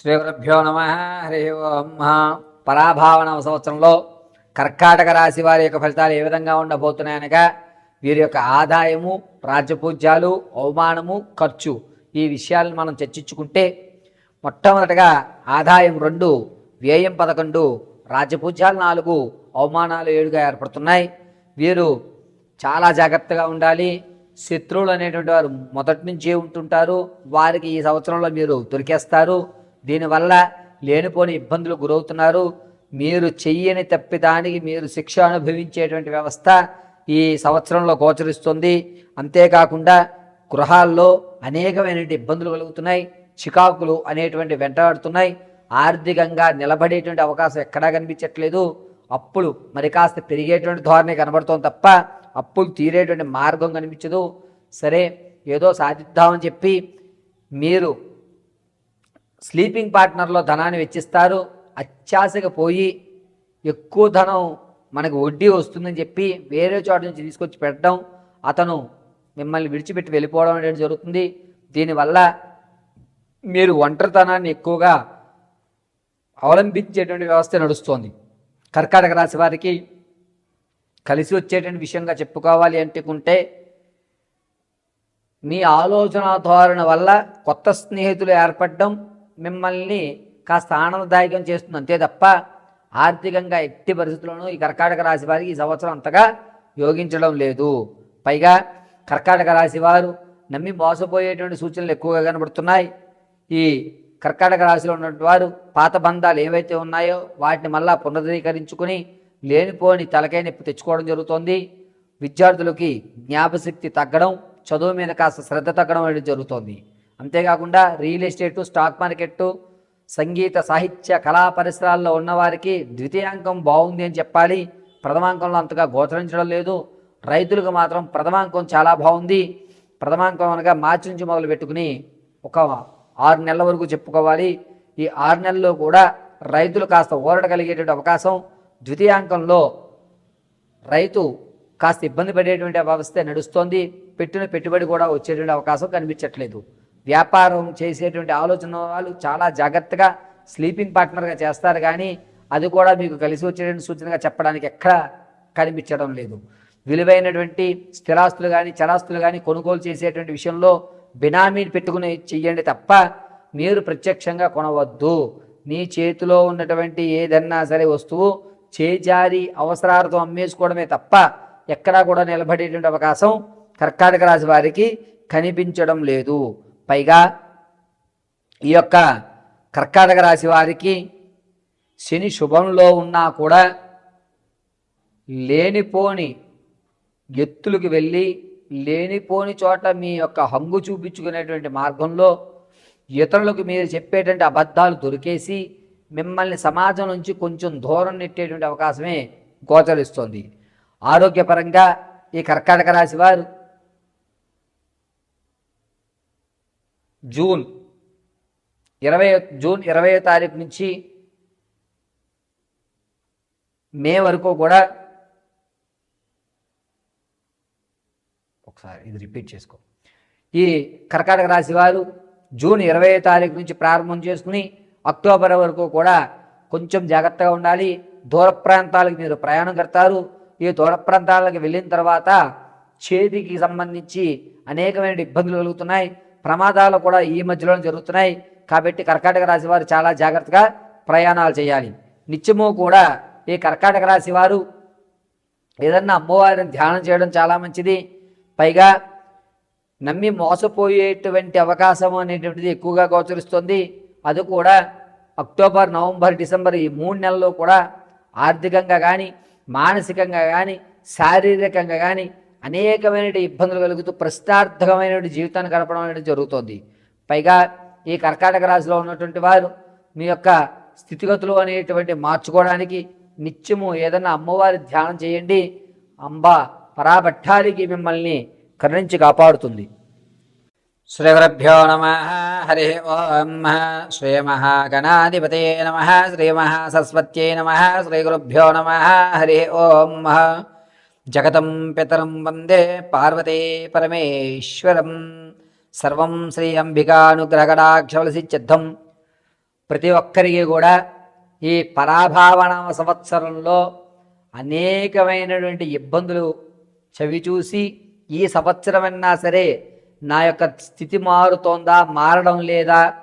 శ్రీ గురుభ్యో నమ. హరి ఓం పరాభావన సంవత్సరంలో కర్కాటక రాశి వారి యొక్క ఫలితాలు ఏ విధంగా ఉండబోతున్నాయనగా వీరి యొక్క ఆదాయము రాజ్యపూజ్యాలు అవమానము ఖర్చు ఈ విషయాలను మనం చర్చించుకుంటే మొట్టమొదటగా ఆదాయం రెండు వ్యయం పదకొండు రాజ్యపూజ్యాలు నాలుగు అవమానాలు ఏడుగా ఏర్పడుతున్నాయి. వీరు చాలా జాగ్రత్తగా ఉండాలి. శత్రువులు అనేటువంటి వారు మొదటి నుంచే ఉంటుంటారు. వారికి ఈ సంవత్సరంలో మీరు దొరికేస్తారు. దీనివల్ల లేనిపోని ఇబ్బందులు గురవుతున్నారు. మీరు చెయ్యని తప్పిదానికి మీరు శిక్ష అనుభవించేటువంటి వ్యవస్థ ఈ సంవత్సరంలో గోచరిస్తుంది. అంతేకాకుండా గృహాల్లో అనేకమైన ఇబ్బందులు కలుగుతున్నాయి. చికాకులు అనేటువంటి వెంటాడుతున్నాయి. ఆర్థికంగా నిలబడేటువంటి అవకాశం ఎక్కడా కనిపించట్లేదు. అప్పులు మరి కాస్త పెరిగేటువంటి ధోరణి కనబడుతోంది తప్ప అప్పులు తీరేటువంటి మార్గం కనిపించదు. సరే ఏదో సాధిద్దామని చెప్పి మీరు స్లీపింగ్ పార్ట్నర్లో ధనాన్ని వెచ్చిస్తారు. అత్యాశగా పోయి ఎక్కువ ధనం మనకు వడ్డీ వస్తుందని చెప్పి వేరే చోట నుంచి తీసుకొచ్చి పెట్టడం అతను మిమ్మల్ని విడిచిపెట్టి వెళ్ళిపోవడం అనేది జరుగుతుంది. దీనివల్ల మీరు ఒంటరితనాన్ని ఎక్కువగా అవలంబించేటువంటి వ్యవస్థ నడుస్తోంది. కర్కాటక రాశి వారికి కలిసి వచ్చేటువంటి విషయంగా చెప్పుకోవాలి అంటుకుంటే మీ ఆలోచన ధోరణ వల్ల కొత్త స్నేహితులు ఏర్పడడం మిమ్మల్ని కాస్త ఆనందదాయకం చేస్తుంది అంతే తప్ప ఆర్థికంగా ఎట్టి పరిస్థితుల్లోనూ ఈ కర్కాటక రాశి వారికి ఈ సంవత్సరం అంతగా యోగించడం లేదు. పైగా కర్కాటక రాశి వారు నమ్మి మోసపోయేటువంటి సూచనలు ఎక్కువగా కనబడుతున్నాయి. ఈ కర్కాటక రాశిలో ఉన్నటువంటి వారు పాత బంధాలు ఏవైతే ఉన్నాయో వాటిని మళ్ళా పునరుద్ధీకరించుకుని లేనిపోని తలకాయ నొప్పి తెచ్చుకోవడం జరుగుతోంది. విద్యార్థులకి జ్ఞాపశక్తి తగ్గడం చదువు మీద కాస్త శ్రద్ధ తగ్గడం అనేది జరుగుతోంది. అంతేకాకుండా రియల్ ఎస్టేటు స్టాక్ మార్కెట్టు సంగీత సాహిత్య కళా పరిసరాల్లో ఉన్నవారికి ద్వితీయాంకం బాగుంది అని చెప్పాలి. ప్రథమాంకంలో అంతగా గోచరించడం లేదు. రైతులకు మాత్రం ప్రథమాంకం చాలా బాగుంది. ప్రథమాంకం అనగా మార్చి నుంచి మొదలు పెట్టుకుని ఒక ఆరు నెలల వరకు చెప్పుకోవాలి. ఈ ఆరు నెలల్లో కూడా రైతులు కాస్త ఊరట కలిగేటువంటి అవకాశం. ద్వితీయాంకంలో రైతు కాస్త ఇబ్బంది పడేటువంటి వ్యవస్థ నడుస్తోంది. పెట్టిన పెట్టుబడి కూడా వచ్చేటువంటి అవకాశం కనిపించట్లేదు. వ్యాపారం చేసేటువంటి ఆలోచన వాళ్ళు చాలా జాగ్రత్తగా స్లీపింగ్ పార్ట్నర్గా చేస్తారు కానీ అది కూడా మీకు కలిసి వచ్చేటువంటి సూచనగా చెప్పడానికి ఎక్కడ కనిపించడం లేదు. విలువైనటువంటి స్థిరాస్తులు కానీ చరాస్తులు కానీ కొనుగోలు చేసేటువంటి విషయంలో బినామీ పెట్టుకుని చెయ్యండి తప్ప మీరు ప్రత్యక్షంగా కొనవద్దు. నీ చేతిలో ఉన్నటువంటి ఏదన్నా సరే వస్తువు చేజారి అవసరాలతో అమ్మేసుకోవడమే తప్ప ఎక్కడా కూడా నిలబడేటువంటి అవకాశం కర్కాటక రాశి వారికి కనిపించడం లేదు. పైగా ఈ యొక్క కర్కాటక రాశి వారికి శని శుభంలో ఉన్నా కూడా లేనిపోని ఎత్తులకు వెళ్ళి లేనిపోని చోట మీ యొక్క హంగు చూపించుకునేటువంటి మార్గంలో ఇతరులకు మీరు చెప్పేటువంటి అబద్ధాలు దొరికేసి మిమ్మల్ని సమాజం నుంచి కొంచెం దూరం నెట్టేటువంటి అవకాశమే గోచరిస్తోంది. ఆరోగ్యపరంగా ఈ కర్కాటక రాశి వారు జూన్ ఇరవై జూన్ ఇరవై తారీఖు నుంచి మే వరకు కూడా ఒకసారి ఇది రిపీట్ చేసుకో. ఈ కర్కాటక రాశి వారు జూన్ ఇరవై తారీఖు నుంచి ప్రారంభం చేసుకుని అక్టోబర్ వరకు కూడా కొంచెం జాగ్రత్తగా ఉండాలి. దూర ప్రాంతాలకు మీరు ప్రయాణం కడతారు. ఈ దూర ప్రాంతాలకు వెళ్ళిన తర్వాత చేతికి సంబంధించి అనేకమైన ఇబ్బందులు కలుగుతున్నాయి. ప్రమాదాలు కూడా ఈ మధ్యలో జరుగుతున్నాయి. కాబట్టి కర్కాటక రాశి వారు చాలా జాగ్రత్తగా ప్రయాణాలు చేయాలి. నిత్యము కూడా ఈ కర్కాటక రాశి వారు ఏదన్నా అమ్మవారిని ధ్యానం చేయడం చాలా మంచిది. పైగా నమ్మి మోసపోయేటువంటి అవకాశం అనేటువంటిది ఎక్కువగా గోచరిస్తుంది. అది కూడా అక్టోబర్ నవంబర్ డిసెంబర్ ఈ మూడు నెలల్లో కూడా ఆర్థికంగా కానీ మానసికంగా కానీ శారీరకంగా కానీ అనేకమైన ఇబ్బందులు కలుగుతూ ప్రశ్నార్థకమైన జీవితాన్ని గడపడం అనేది జరుగుతుంది. పైగా ఈ కర్కాటక రాశిలో ఉన్నటువంటి వారు మీ యొక్క స్థితిగతులు అనేటువంటి మార్చుకోవడానికి నిత్యము ఏదన్నా అమ్మవారి ధ్యానం చేయండి. అంబ పరాభట్టానికి మిమ్మల్ని కరుణించి కాపాడుతుంది. శ్రీగురభ్యో నమ హరి ఓం శ్రీ మహాగణాధిపతే నమ శ్రీ మహాసరస్వత్యై నమ శ్రీగురుభ్యో నమ హరి ఓం జగతం పితరం వందే పార్వతే పరమేశ్వరం. సర్వం శ్రీ అంబికానుగ్రహడాక్షవలసిద్ధం ప్రతి ఒక్కరికి కూడా ఈ పరాభావన సంవత్సరంలో అనేకమైనటువంటి ఇబ్బందులు చవిచూసి ఈ సంవత్సరమన్నా సరే నా యొక్క స్థితి మారుతోందా మారడం లేదా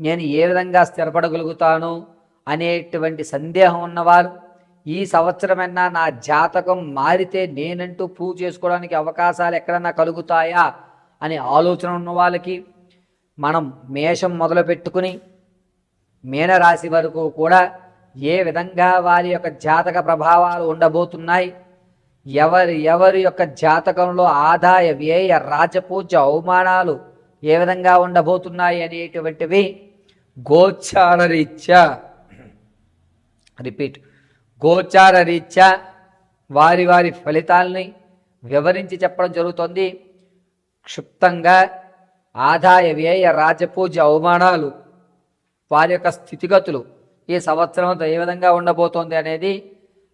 నేను ఏ విధంగా స్థిరపడగలుగుతాను అనేటువంటి సందేహం ఉన్నవారు ఈ సంవత్సరమైనా నా జాతకం మారితే నేనంటూ ప్రూవ్ చేసుకోవడానికి అవకాశాలు ఎక్కడన్నా కలుగుతాయా అనే ఆలోచన ఉన్న వాళ్ళకి మనం మేషం మొదలు పెట్టుకుని మీనరాశి వరకు కూడా ఏ విధంగా వారి యొక్క జాతక ప్రభావాలు ఉండబోతున్నాయి ఎవరి ఎవరి యొక్క జాతకంలో ఆదాయ వ్యయ రాజపూజ అవమానాలు ఏ విధంగా ఉండబోతున్నాయి అనేటువంటివి గోచార రీత్యా రిపీట్. గోచార రీత్యా వారి వారి ఫలితాలని వివరించి చెప్పడం జరుగుతుంది. క్షుప్తంగా ఆదాయ వ్యయ రాజపూజ అవమానాలు వారి యొక్క స్థితిగతులు ఈ సంవత్సరంతో ఏ విధంగా ఉండబోతోంది అనేది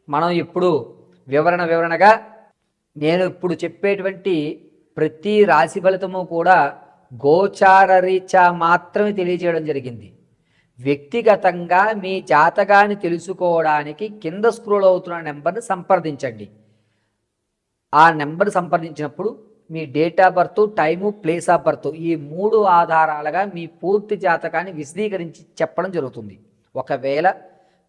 మనం ఇప్పుడు వివరణ వివరణగా నేను ఇప్పుడు చెప్పేటువంటి ప్రతి రాశి ఫలితము కూడా గోచార రీత్యా మాత్రమే తెలియజేయడం జరిగింది. వ్యక్తిగతంగా మీ జాతకాన్ని తెలుసుకోవడానికి కింద స్క్రోల్ అవుతున్న నెంబర్ని సంప్రదించండి. ఆ నెంబర్ సంప్రదించినప్పుడు మీ date of birth time place of birth ఈ మూడు ఆధారాలుగా మీ పూర్తి జాతకాన్ని విశదీకరించి చెప్పడం జరుగుతుంది. ఒకవేళ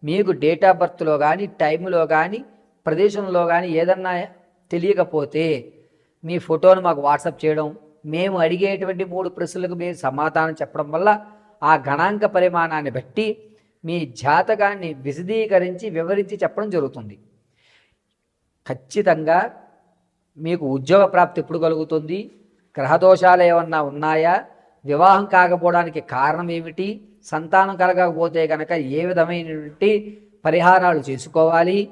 మీకు డేట్ ఆఫ్ బర్త్లో కానీ టైంలో కానీ ప్రదేశంలో కానీ ఏదన్నా తెలియకపోతే మీ ఫోటోను మాకు వాట్సాప్ చేయడం మేము అడిగేటువంటి మూడు ప్రశ్నలకు మీరు సమాధానం చెప్పడం వల్ల ఆ గణాంక పరిమాణాన్ని బట్టి మీ జాతకాన్ని విశదీకరించి వివరించి చెప్పడం జరుగుతుంది. ఖచ్చితంగా మీకు ఉద్యోగ ప్రాప్తి ఎప్పుడు కలుగుతుంది? గ్రహదోషాలు ఏమన్నా ఉన్నాయా? వివాహం కాకపోవడానికి కారణం ఏమిటి? సంతానం కలగకపోతే కనుక ఏ విధమైనటువంటి పరిహారాలు చేసుకోవాలి?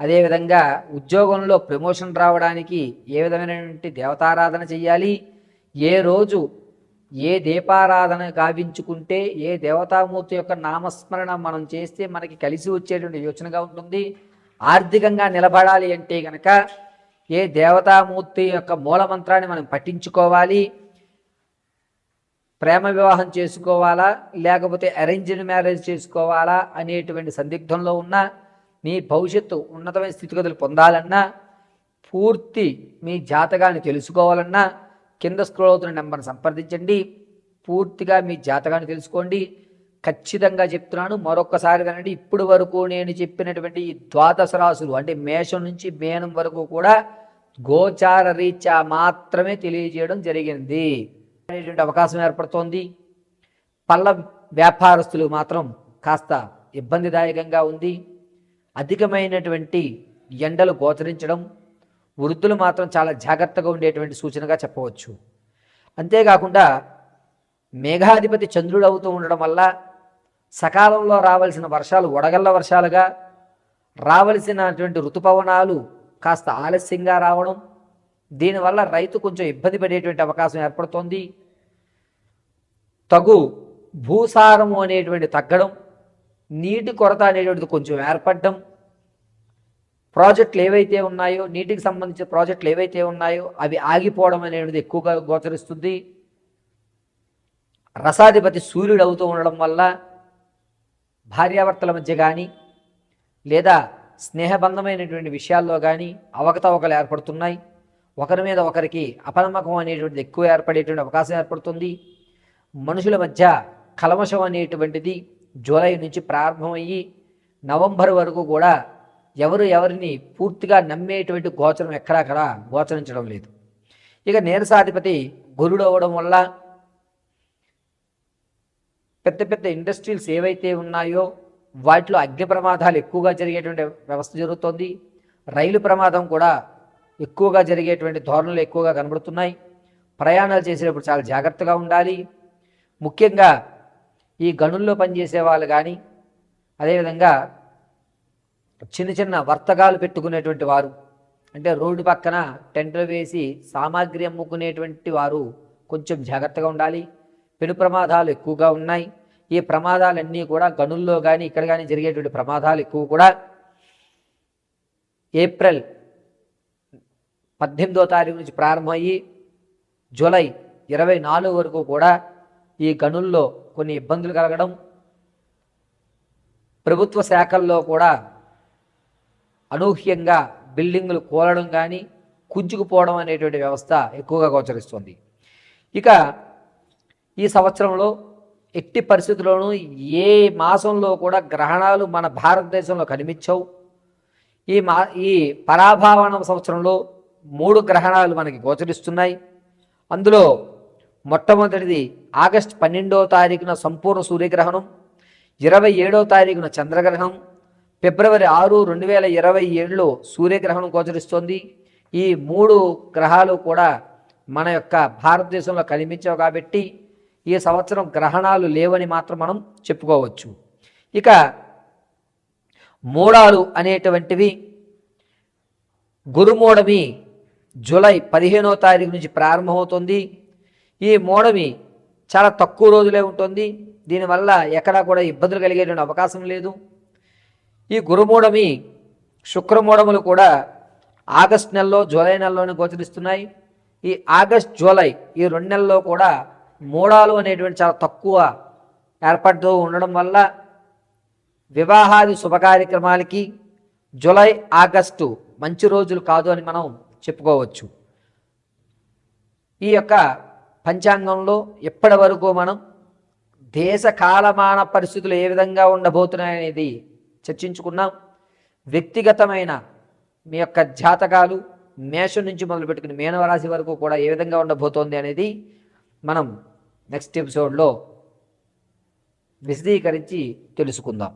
అదేవిధంగా ఉద్యోగంలో ప్రమోషన్ రావడానికి ఏ విధమైనటువంటి దేవతారాధన చేయాలి ఏ రోజు ఏ దీపారాధన గావించుకుంటే ఏ దేవతామూర్తి యొక్క నామస్మరణ మనం చేస్తే మనకి కలిసి వచ్చేటువంటి యోచనగా ఉంటుంది. ఆర్థికంగా నిలబడాలి అంటే కనుక ఏ దేవతామూర్తి యొక్క మూలమంత్రాన్ని మనం పట్టించుకోవాలి ప్రేమ వివాహం చేసుకోవాలా లేకపోతే అరేంజ్డ్ మ్యారేజ్ చేసుకోవాలా అనేటువంటి సందిగ్ధంలో ఉన్న మీ భవిష్యత్తు ఉన్నతమైన స్థితిగతులు పొందాలన్నా పూర్తి మీ జాతకాన్ని తెలుసుకోవాలన్నా కింద స్క్రోల్ అవుతున్న నెంబర్ని సంప్రదించండి. పూర్తిగా మీ జాతకాన్ని తెలుసుకోండి. ఖచ్చితంగా చెప్తున్నాను మరొకసారి వినండి. ఇప్పటి వరకు నేను చెప్పినటువంటి ఈ ద్వాదశ రాసులు అంటే మేషం నుంచి మేనం వరకు కూడా గోచార రీత్యా మాత్రమే తెలియజేయడం జరిగింది అనేటువంటి అవకాశం ఏర్పడుతోంది. పళ్ళ వ్యాపారస్తులు మాత్రం కాస్త ఇబ్బందిదాయకంగా ఉంది. అధికమైనటువంటి ఎండలు గోచరించడం వృద్ధులు మాత్రం చాలా జాగ్రత్తగా ఉండేటువంటి సూచనగా చెప్పవచ్చు. అంతేకాకుండా మేఘాధిపతి చంద్రుడు అవుతూ ఉండడం వల్ల సకాలంలో రావాల్సిన వర్షాలు వడగళ్ళ వర్షాలుగా రావలసినటువంటి ఋతుపవనాలు కాస్త ఆలస్యంగా రావడం దీనివల్ల రైతు కొంచెం ఇబ్బంది పడేటువంటి అవకాశం ఏర్పడుతోంది. తగు భూసారము అనేటువంటి తగ్గడం నీటి కొరత అనేటువంటిది కొంచెం ఏర్పడడం ప్రాజెక్టులు ఏవైతే ఉన్నాయో నీటికి సంబంధించిన ప్రాజెక్టులు ఏవైతే ఉన్నాయో అవి ఆగిపోవడం అనేది ఎక్కువగా గోచరిస్తుంది. రసాధిపతి సూర్యుడు అవుతూ ఉండడం వల్ల భార్యాభర్తల మధ్య కానీ లేదా స్నేహబంధమైనటువంటి విషయాల్లో కానీ అవకతవకలు ఏర్పడుతున్నాయి. ఒకరి మీద ఒకరికి అపనమ్మకం అనేటువంటిది ఎక్కువ ఏర్పడేటువంటి అవకాశం ఏర్పడుతుంది. మనుషుల మధ్య కలమషం అనేటువంటిది జూలై నుంచి ప్రారంభమయ్యి నవంబర్ వరకు కూడా ఎవరు ఎవరిని పూర్తిగా నమ్మేటువంటి గోచరం ఎక్కడక్కడ గోచరించడం లేదు. ఇక నీరసాధిపతి గురుడు అవ్వడం వల్ల పెద్ద పెద్ద ఇండస్ట్రీస్ ఏవైతే ఉన్నాయో వాటిలో అగ్ని ప్రమాదాలు ఎక్కువగా జరిగేటువంటి వ్యవస్థ జరుగుతోంది. రైలు ప్రమాదం కూడా ఎక్కువగా జరిగేటువంటి ధోరణులు ఎక్కువగా కనబడుతున్నాయి. ప్రయాణాలు చేసేటప్పుడు చాలా జాగ్రత్తగా ఉండాలి. ముఖ్యంగా ఈ గనుల్లో పనిచేసే వాళ్ళు కానీ అదేవిధంగా చిన్న చిన్న వర్తకాలు పెట్టుకునేటువంటి వారు. అంటే రోడ్డు పక్కన టెంట్లు వేసి సామాగ్రి అమ్ముకునేటువంటి వారు కొంచెం జాగ్రత్తగా ఉండాలి. పెను ప్రమాదాలు ఎక్కువగా ఉన్నాయి. ఈ ప్రమాదాలన్నీ కూడా గనుల్లో కానీ ఇక్కడ కానీ జరిగేటువంటి ప్రమాదాలు ఎక్కువ కూడా ఏప్రిల్ పద్దెనిమిదో తారీఖు నుంచి ప్రారంభమయ్యి జూలై ఇరవై నాలుగు వరకు కూడా ఈ గనుల్లో కొన్ని ఇబ్బందులు కలగడం ప్రభుత్వ శాఖల్లో కూడా అనూహ్యంగా బిల్డింగులు కూలడం కానీ కుంచుకుపోవడం అనేటువంటి వ్యవస్థ ఎక్కువగా గోచరిస్తుంది. ఇక ఈ సంవత్సరంలో ఎట్టి పరిస్థితుల్లోనూ ఏ మాసంలో కూడా గ్రహణాలు మన భారతదేశంలో కనిపించవు. ఈ మా ఈ పరాభావనం సంవత్సరంలో మూడు గ్రహణాలు మనకి గోచరిస్తున్నాయి. అందులో మొట్టమొదటిది ఆగస్ట్ పన్నెండవ తారీఖున సంపూర్ణ సూర్యగ్రహణం ఇరవై ఏడవ తారీఖున చంద్రగ్రహణం ఫిబ్రవరి ఆరు రెండు వేల ఇరవై ఏడులో సూర్యగ్రహణం గోచరిస్తోంది. ఈ మూడు గ్రహాలు కూడా మన యొక్క భారతదేశంలో కనిపించవు కాబట్టి ఈ సంవత్సరం గ్రహణాలు లేవని మాత్రం మనం చెప్పుకోవచ్చు. ఇక మూడాలు అనేటువంటివి గురుమూడమి జూలై పదిహేనో తారీఖు నుంచి ప్రారంభమవుతుంది. ఈ మూడమి చాలా తక్కువ రోజులే ఉంటుంది. దీనివల్ల ఎక్కడా కూడా ఇబ్బందులు కలిగేటువంటి అవకాశం లేదు. ఈ గురుమూడమి శుక్రమూడములు కూడా ఆగస్ట్ నెలలో జూలై నెలలోనే గోచరిస్తున్నాయి. ఈ ఆగస్ట్ జూలై ఈ రెండు నెలల్లో కూడా మూడాలు అనేటువంటి చాలా తక్కువ ఏర్పడుతూ ఉండడం వల్ల వివాహాది శుభకార్యక్రమాలకి జూలై ఆగస్టు మంచి రోజులు కాదు అని మనం చెప్పుకోవచ్చు. ఈ యొక్క పంచాంగంలో ఇప్పటి వరకు మనం దేశ కాలమాన పరిస్థితులు ఏ విధంగా ఉండబోతున్నాయనేది చర్చించుకున్నాం వ్యక్తిగతమైన మీ యొక్క జాతకాలు మేషం నుంచి మొదలుపెట్టుకుని మీనవరాశి వరకు కూడా ఏ విధంగా ఉండబోతోంది అనేది మనం నెక్స్ట్ ఎపిసోడ్లో విశదీకరించి తెలుసుకుందాం.